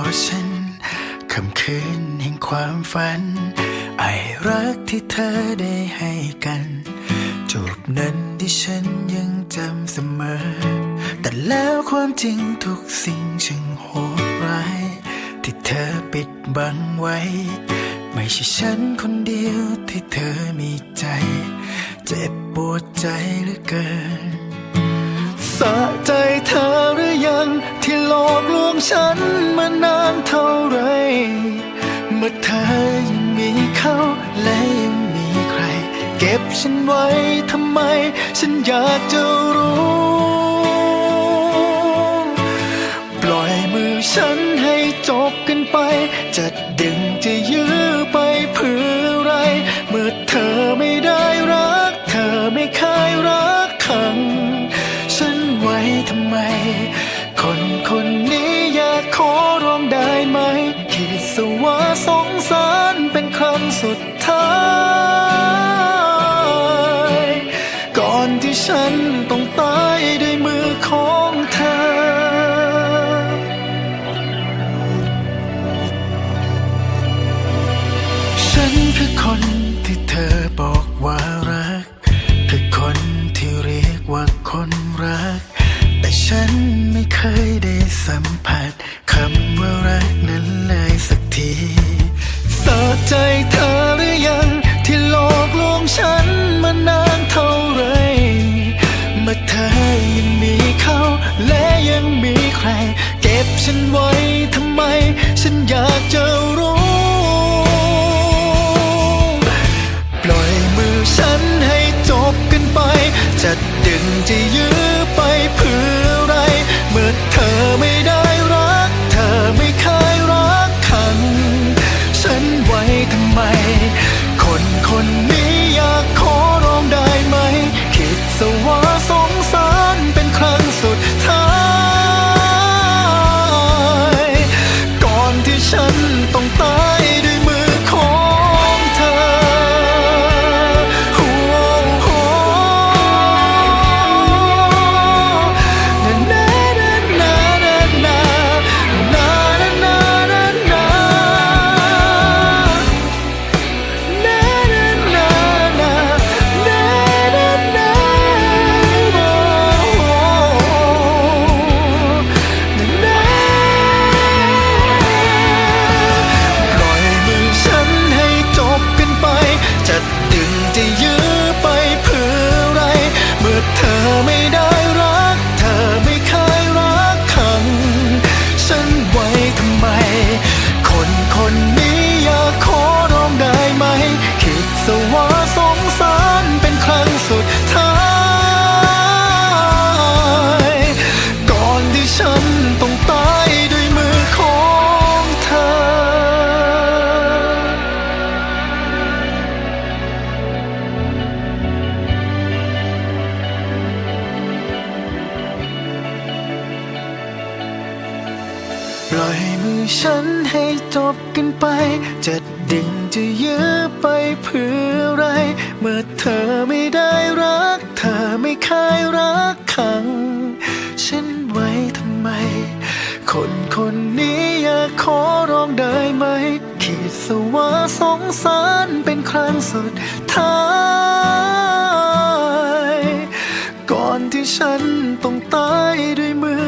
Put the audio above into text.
อฉันคำคืนแห่งความฝัน ไอรักที่เธอได้ให้กันจูบนั้นที่ฉันยังจำเสมอ แต่แล้วความจริงทุกสิ่งช่างโหดร้าย ที่เธอปิดบังไว้ ไม่ใช่ฉันคนเดียวที่เธอมีใจ เจ็บปวดใจเหลือเกินสะใจเธอหรือยังที่หลอก ฉันมานานเท่าไร เมื่อเธอยังมีเขาและยังมีใคร เก็บฉันไว้ทำไม ฉันอยากจะรู้ ปล่อยมือฉันให้จบกันไป จะดึงจะยื้อ ว่าสงสารเป็นครั้งสุดท้าย ก่อนที่ฉันต้องตายด้วยมือของเธอ ฉันคือคนที่เธอบอกว่ารัก คือคนที่เรียกว่าคนรัก แต่ฉันไม่เคยได้สัมผัสคำ ฉันไว้ทำไม ฉันอยากจะรู้ ปล่อยมือฉันให้จบกันไป จะดึงจะยื ฉันต้องตาย ล่อยมือฉันให้จบกันไป จะดึงจะยื้อไปเพื่ออะไร เมื่อเธอไม่ได้รัก เธอไม่เคยรักขัง ฉันไว้ทำไม คนคนนี้อยากขอร้องได้ไหมคิดสวาสงสารเป็นครั้งสุดท้าย ก่อนที่ฉันต้องตายด้วยมือ